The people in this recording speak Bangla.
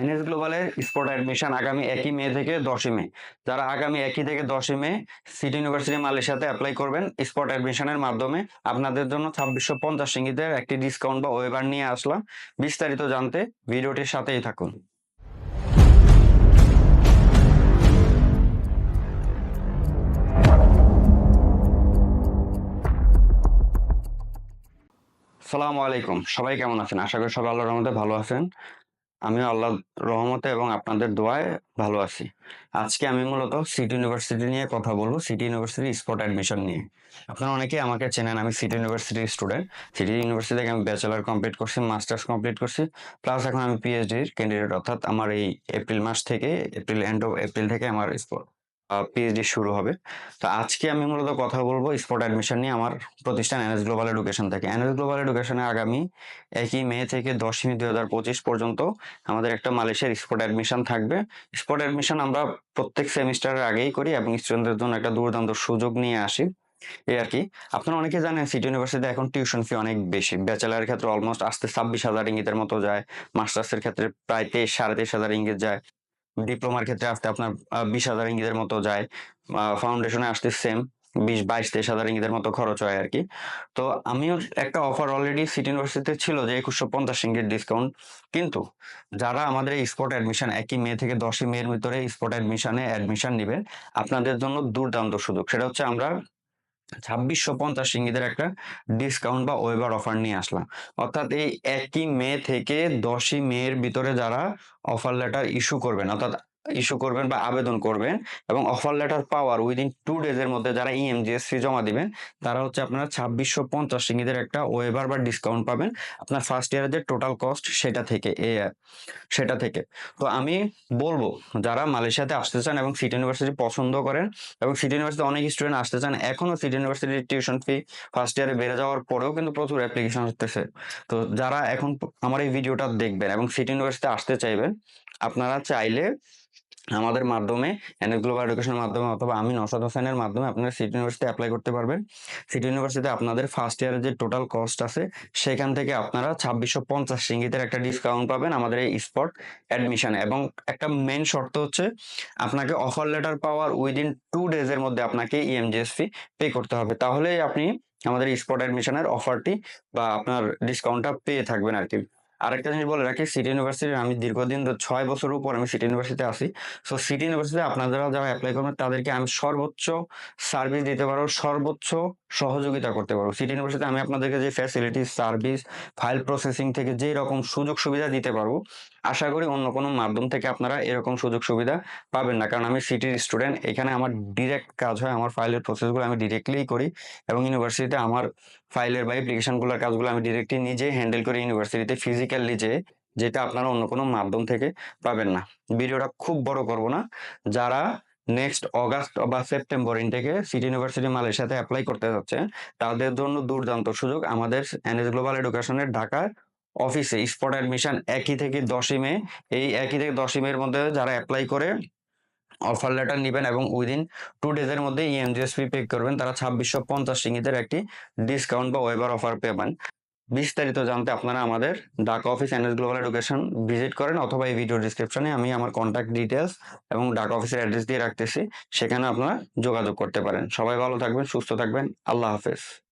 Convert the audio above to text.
এনএস গ্লোবালের স্পট অ্যাডমিশন আগামী একই মে থেকে দশই মে। যারা আগামী একই থেকে দশই মে সিটি ইউনিভার্সিটি মালয়েশিয়াতে অ্যাপ্লাই করবেন স্পট অ্যাডমিশনের মাধ্যমে আপনাদের জন্য ছাব্বিশশো পঞ্চাশ সিঙ্গিতের একটি ডিসকাউন্ট বা ওয়েবার নিয়ে আসলাম। বিস্তারিত জানতে ভিডিওটির সাথেই থাকুন। সালামু আলাইকুম। সবাই কেমন আছেন? আশা করি সবাই আল্লাহর রহমতে ভালো আছেন। আমিও আল্লাহ রহমতে এবং আপনাদের দোয়ায় ভালো আছি। আজকে আমি মূলত সিটি ইউনিভার্সিটি নিয়ে কথা বলব, সিটি ইউনিভার্সিটি স্পট অ্যাডমিশন নিয়ে। আপনারা অনেকেই আমাকে চেনেন, আমি সিটি ইউনিভার্সিটির স্টুডেন্ট। সিটি ইউনিভার্সিটি থেকে আমি ব্যাচেলার কমপ্লিট করছি, মাস্টার্স কমপ্লিট করছি, প্লাস এখন আমি পিএইচডির ক্যান্ডিডেট অর্থাৎ আমার এই এপ্রিল মাস থেকে, এপ্রিল এন্ড অফ এপ্রিল থেকে আমার স্পট পিএইচডি শুরু হবে। তো আজকে আমি মূলত কথা বলব স্পট অ্যাডমিশন নিয়ে আমার প্রতিষ্ঠান এনএস গ্লোবাল এডুকেশন থেকে। এনএস গ্লোবাল এডুকেশনে আগামী একই মে থেকে দশই মে দুই হাজার পঁচিশ পর্যন্ত আমাদের একটা মালয়েশিয়ার স্পট অ্যাডমিশন থাকবে। স্পট অ্যাডমিশন আমরা প্রত্যেক সেমিস্টারের আগেই করি এবং স্টুডেন্টদের জন্য একটা দুর্দান্ত সুযোগ নিয়ে আসি। এই আর কি। আপনারা অনেকে জানেন সিটি ইউনিভার্সিটিতে এখন টিউশন ফি অনেক বেশি। ব্যাচেলারের ক্ষেত্রে অলমোস্ট আসতে ছাব্বিশ হাজার ইঙ্গিতের মতো যায়। মাস্টার্সের ক্ষেত্রে প্রায় তেইশ, সাড়ে তেইশ হাজার ইঙ্গিত যায়। ডিপ্লোমার ক্ষেত্রে আসতে আপনার বিশ হাজার ইঙ্গিতের মতো যায়। ফাউন্ডেশনে আসতে সেম বিশ, বাইশ, তেইশ হাজার ইঙ্গিতের মতো খরচ হয় আর কি। তো আমিও একটা অফার অলরেডি সিটি ইউনিভার্সিটিতে ছিল যে একুশশো পঞ্চাশ ইঙ্গিত ডিসকাউন্ট কিন্তু যারা আমাদের স্পট অ্যাডমিশন একই মে থেকে দশই মের ভিতরে স্পট অ্যাডমিশনে অ্যাডমিশন নেবেন আপনাদের জন্য দুর্দান্ত সুযোগ। সেটা হচ্ছে আমরা ছাব্বিশশো পঞ্চাশ ইঙ্গিতের একটা ডিসকাউন্ট বা ওয়েবার অফার নিয়ে আসলাম। অর্থাৎ এই একই মে থেকে দশই মেয়ের ভিতরে যারা অফার লেটার ইস্যু করবেন, অর্থাৎ ইস্যু করবেন বা আবেদন করবেন এবং অফার লেটার পাওয়ার উইদিন টু ডেজের মধ্যে যারা E ইএমজিএস ফি জমা দিবেন, তারা হচ্ছে আপনারা ছাব্বিশশো পঞ্চাশ ইঙ্গিতের একটা ওয়েবার বা ডিসকাউন্ট পাবেন। আপনার ফার্স্ট ইয়ারের যে টোটাল কস্ট সেটা থেকে, এ, সেটা থেকে। তো আমি বলব, যারা মালয়েশিয়াতে আসতে চান এবং সিটি ইউনিভার্সিটি পছন্দ করেন এবং সিটি ইউনিভার্সিটি অনেক স্টুডেন্ট আসতে চান এখনও সিটি ইউনিভার্সিটির টিউশন ফি ফার্স্ট ইয়ারে বেড়ে যাওয়ার পরেও কিন্তু প্রচুর অ্যাপ্লিকেশন হতেছে তো যারা এখন আমার এই ভিডিওটা দেখবেন এবং সিটি ইউনিভার্সিটি আসতে চাইবেন, আপনারা চাইলে আমাদের মাধ্যমে এনএস গ্লোবাল এডুকেশনের মাধ্যমে অথবা আমি নসাদ হোসেনের মাধ্যমে আপনারা সিটি ইউনিভার্সিটি অ্যাপ্লাই করতে পারবেন। সিটি ইউনিভার্সিটিতে আপনাদের ফার্স্ট ইয়ারের যে টোটাল কস্ট আছে, সেখান থেকে আপনারা ছাব্বিশশো পঞ্চাশ সিঙ্গিতের একটা ডিসকাউন্ট পাবেন আমাদের এই স্পট অ্যাডমিশনে এবং একটা মেন শর্ত হচ্ছে, আপনাকে অফার লেটার পাওয়ার উইদিন টু ডেজের মধ্যে আপনাকে E ইএমজিএস ফি পে করতে হবে। তাহলেই আপনি আমাদের স্পট অ্যাডমিশনের অফারটি বা আপনার ডিসকাউন্টটা পেয়ে থাকবেন আর কি। আরেকটা জিনিস বলে রাখি সিটি ইউনিভার্সিটির আমি দীর্ঘদিন ছয় বছর উপর আমি সিটি ইউনিভার্সিটিতে আসি সো সিটি ইউনিভার্সিটিতে আপনারা যারা অ্যাপ্লাই করবেন, তাদেরকে আমি সর্বোচ্চ সার্ভিস দিতে পারব, সর্বোচ্চ সহযোগিতা করতে পারব। সিটি ইউনিভার্সিটিতে আমি আপনাদেরকে যে ফ্যাসিলিটিস সার্ভিস ফাইল প্রসেসিং থেকে যেই রকম সুযোগ সুবিধা দিতে পারব, আশা করি অন্য কোনো মাধ্যম থেকে আপনারা এরকম সুযোগ সুবিধা পাবেন না। কারণ আমি সিটির স্টুডেন্ট এখানে আমার ডিরেক্ট কাজ হয়, আমার ফাইলের প্রসেসগুলো আমি ডিরেক্টলিই করি এবং ইউনিভার্সিটিতে আমার ফাইলের বা অ্যাপ্লিকেশনগুলোর কাজগুলো আমি ডিরেক্টলি নিজেই হ্যান্ডেল করি ইউনিভার্সিটিতে ফিজিক্যালি যে যেটা আপনারা অন্য কোনো মাধ্যম থেকে পাবেন না। ভিডিওটা খুব বড় করব না। যারা নেক্সট অগাস্ট বা সেপ্টেম্বর ইনটেকে সিটি ইউনিভার্সিটি মালয়েশিয়াতে অ্যাপ্লাই করতে যাচ্ছে। তাদের জন্য দুর্দান্ত সুযোগ। আমাদের এনএস গ্লোবাল এডুকেশনের ঢাকার অফিসে স্পট অ্যাডমিশন একই থেকে দশই মে। এই একই থেকে দশই মের মধ্যে যারা অ্যাপ্লাই করে অফার লেটার নেবেন এবং উইদিন টু ডেজের মধ্যে E ইএমজিএস ফি পে করবেন, তারা ছাব্বিশশো পঞ্চাশ সিঙ্গিতের একটি ডিসকাউন্ট বা ওয়েবার অফার পেবেন। বিস্তারিত জানতে আপনারা আমাদের ডাক office NS global education visit করেন অথবা এই ভিডিও ডিসক্রিপশনে আমি আমার কন্ট্যাক্ট ডিটেলস এবং ঢাকা অফিসের অ্যাড্রেস দিয়ে রাখতেছি, সেখানে আপনারা যোগাযোগ করতে পারেন। সবাই ভালো থাকবেন, সুস্থ থাকবেন। আল্লাহ হাফেজ।